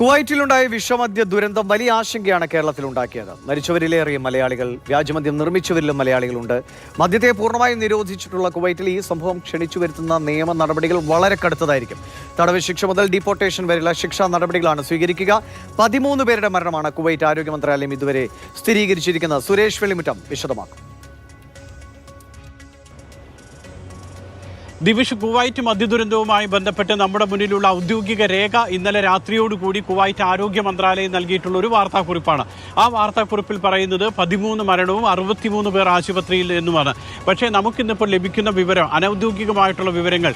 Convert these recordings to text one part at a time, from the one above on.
കുവൈറ്റിലുണ്ടായ വിഷമദ്യ ദുരന്തം വലിയ ആശങ്കയാണ് കേരളത്തിൽ ഉണ്ടാക്കിയത് മരിച്ചവരിലേറെ മലയാളികൾ വ്യാജമദ്യം നിർമ്മിച്ചവരിലും മലയാളികളുണ്ട്. മദ്യത്തെ പൂർണമായും നിരോധിച്ചിട്ടുള്ള കുവൈറ്റിൽ ഈ സംഭവം ക്ഷണിച്ചു വരുത്തുന്ന നിയമ നടപടികൾ വളരെ കടുത്തതായിരിക്കും. തടവ് ശിക്ഷ മുതൽ ഡീപ്പോർട്ടേഷൻ വരെയുള്ള ശിക്ഷാ നടപടികളാണ് സ്വീകരിക്കുക. പതിമൂന്ന് പേരുടെ മരണമാണ് കുവൈറ്റ് ആരോഗ്യ മന്ത്രാലയം ഇതുവരെ സ്ഥിരീകരിച്ചിരിക്കുന്നത്. സുരേഷ് വെളിമുറ്റം വിശദമാക്കും. ദിവിഷ് കുവൈറ്റ് മദ്യദുരന്തവുമായി ബന്ധപ്പെട്ട് നമ്മുടെ മുന്നിലുള്ള ഔദ്യോഗിക രേഖ ഇന്നലെ രാത്രിയോടുകൂടി കുവൈറ്റ് ആരോഗ്യ മന്ത്രാലയം നൽകിയിട്ടുള്ള ഒരു വാർത്താക്കുറിപ്പാണ്. ആ വാർത്താക്കുറിപ്പിൽ പറയുന്നത് പതിമൂന്ന് മരണവും അറുപത്തിമൂന്ന് പേർ ആശുപത്രിയിൽ എന്നുമാണ് പക്ഷേ നമുക്കിന്നിപ്പോൾ ലഭിക്കുന്ന വിവരം അനൗദ്യോഗികമായിട്ടുള്ള വിവരങ്ങൾ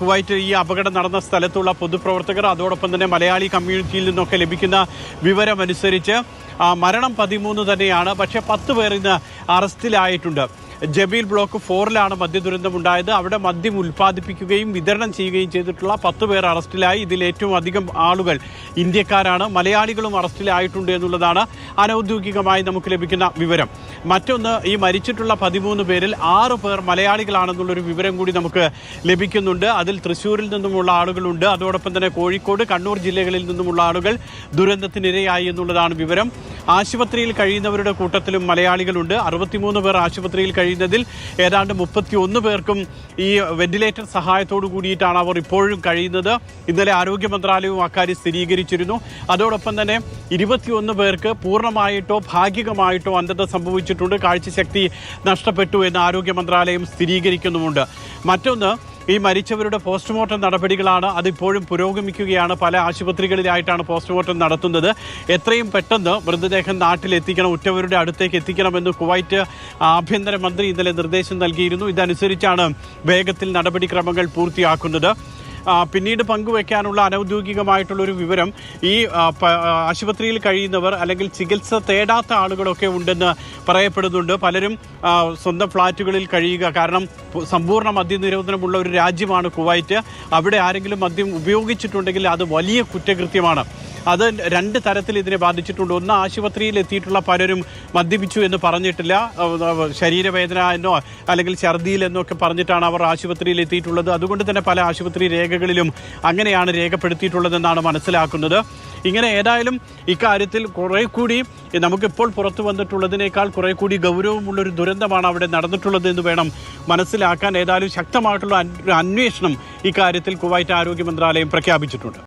കുവൈറ്റ് ഈ അപകടം നടന്ന സ്ഥലത്തുള്ള പൊതുപ്രവർത്തകർ അതോടൊപ്പം തന്നെ മലയാളി കമ്മ്യൂണിറ്റിയിൽ നിന്നൊക്കെ ലഭിക്കുന്ന വിവരമനുസരിച്ച് മരണം പതിമൂന്ന് തന്നെയാണ്. പക്ഷേ പത്ത് പേർ ഇന്ന് അറസ്റ്റിലായിട്ടുണ്ട്. ജബീൽ ബ്ലോക്ക് ഫോറിലാണ് മദ്യദുരന്തം ഉണ്ടായത്. അവിടെ മദ്യം ഉൽപ്പാദിപ്പിക്കുകയും വിതരണം ചെയ്യുകയും ചെയ്തിട്ടുള്ള പത്ത് പേർ അറസ്റ്റിലായി. ഇതിൽ ഏറ്റവും അധികം ആളുകൾ ഇന്ത്യക്കാരാണ്. മലയാളികളും അറസ്റ്റിലായിട്ടുണ്ട് എന്നുള്ളതാണ് അനൌദ്യോഗികമായി നമുക്ക് ലഭിക്കുന്ന വിവരം. മറ്റൊന്ന് ഈ മരിച്ചിട്ടുള്ള പതിമൂന്ന് പേരിൽ ആറ് പേർ മലയാളികളാണെന്നുള്ളൊരു വിവരം കൂടി നമുക്ക് ലഭിക്കുന്നുണ്ട്. അതിൽ തൃശ്ശൂരിൽ നിന്നുമുള്ള ആളുകളുണ്ട്. അതോടൊപ്പം തന്നെ കോഴിക്കോട് കണ്ണൂർ ജില്ലകളിൽ നിന്നുമുള്ള ആളുകൾ ദുരന്തത്തിനിരയായി എന്നുള്ളതാണ് വിവരം. ആശുപത്രിയിൽ കഴിയുന്നവരുടെ കൂട്ടത്തിലും മലയാളികളുണ്ട്. അറുപത്തിമൂന്ന് പേർ ആശുപത്രിയിൽ കഴിയുന്നതിൽ ഏതാണ്ട് മുപ്പത്തി ഒന്ന് പേർക്കും ഈ വെന്റിലേറ്റർ സഹായത്തോടു കൂടിയിട്ടാണ് അവർ ഇപ്പോഴും കഴിയുന്നത്. ഇന്നലെ ആരോഗ്യ മന്ത്രാലയവും അക്കാര്യം സ്ഥിരീകരിച്ചിരുന്നു. അതോടൊപ്പം തന്നെ ഇരുപത്തിയൊന്ന് പേർക്ക് പൂർണമായിട്ടോ ഭാഗികമായിട്ടോ അന്ധത സംഭവിച്ചിട്ടുണ്ട്. കാഴ്ചശക്തി നഷ്ടപ്പെട്ടു എന്ന് ആരോഗ്യ മന്ത്രാലയം സ്ഥിരീകരിക്കുന്നുമുണ്ട്. മറ്റൊന്ന് ഈ മരിച്ചവരുടെ പോസ്റ്റ്മോർട്ടം നടപടികളാണ് അതിപ്പോഴും പുരോഗമിക്കുകയാണ്. പല ആശുപത്രികളിലായിട്ടാണ് പോസ്റ്റ്മോർട്ടം നടത്തുന്നത്. എത്രയും പെട്ടെന്ന് മൃതദേഹം നാട്ടിലെത്തിക്കണം ഉറ്റവരുടെ അടുത്തേക്ക് എത്തിക്കണമെന്ന് കുവൈറ്റ് ആഭ്യന്തരമന്ത്രി ഇന്നലെ നിർദ്ദേശം നൽകിയിരുന്നു. ഇതനുസരിച്ചാണ് വേഗത്തിൽ നടപടിക്രമങ്ങൾ പൂർത്തിയാക്കുന്നത്. പിന്നീട് പങ്കുവെക്കാനുള്ള അനൌദ്യോഗികമായിട്ടുള്ളൊരു വിവരം ഈ ആശുപത്രിയിൽ കഴിയുന്നവർ അല്ലെങ്കിൽ ചികിത്സ തേടാത്ത ആളുകളൊക്കെ ഉണ്ടെന്ന് പറയപ്പെടുന്നുണ്ട്. പലരും സ്വന്തം ഫ്ളാറ്റുകളിൽ കഴിയുക കാരണം സമ്പൂർണ മദ്യനിരോധനമുള്ള ഒരു രാജ്യമാണ് കുവൈറ്റ്. അവിടെ ആരെങ്കിലും മദ്യം ഉപയോഗിച്ചിട്ടുണ്ടെങ്കിൽ അത് വലിയ കുറ്റകൃത്യമാണ്. അത് രണ്ട് തരത്തിൽ ഇതിനെ ബാധിച്ചിട്ടുണ്ട്. ഒന്ന് ആശുപത്രിയിൽ എത്തിയിട്ടുള്ള പലരും മദ്യപിച്ചു എന്ന് പറഞ്ഞിട്ടില്ല. ശരീരവേദന എന്നോ അല്ലെങ്കിൽ ഛർദിയിൽ എന്നോ ഒക്കെ പറഞ്ഞിട്ടാണ് അവർ ആശുപത്രിയിൽ എത്തിയിട്ടുള്ളത്. അതുകൊണ്ട് തന്നെ പല ആശുപത്രി രേഖകളിലും അങ്ങനെയാണ് രേഖപ്പെടുത്തിയിട്ടുള്ളതെന്നാണ് മനസ്സിലാക്കുന്നത്. ഇങ്ങനെ ഏതായാലും ഇക്കാര്യത്തിൽ കുറേ കൂടി നമുക്കിപ്പോൾ പുറത്തു വന്നിട്ടുള്ളതിനേക്കാൾ കുറേ കൂടി ഗൗരവമുള്ളൊരു ദുരന്തമാണ് അവിടെ നടന്നിട്ടുള്ളത് എന്ന് വേണം മനസ്സിലാക്കാൻ. ഏതായാലും ശക്തമായിട്ടുള്ള അന്വേഷണം ഇക്കാര്യത്തിൽ കുവൈറ്റ് ആരോഗ്യ മന്ത്രാലയം പ്രഖ്യാപിച്ചിട്ടുണ്ട്.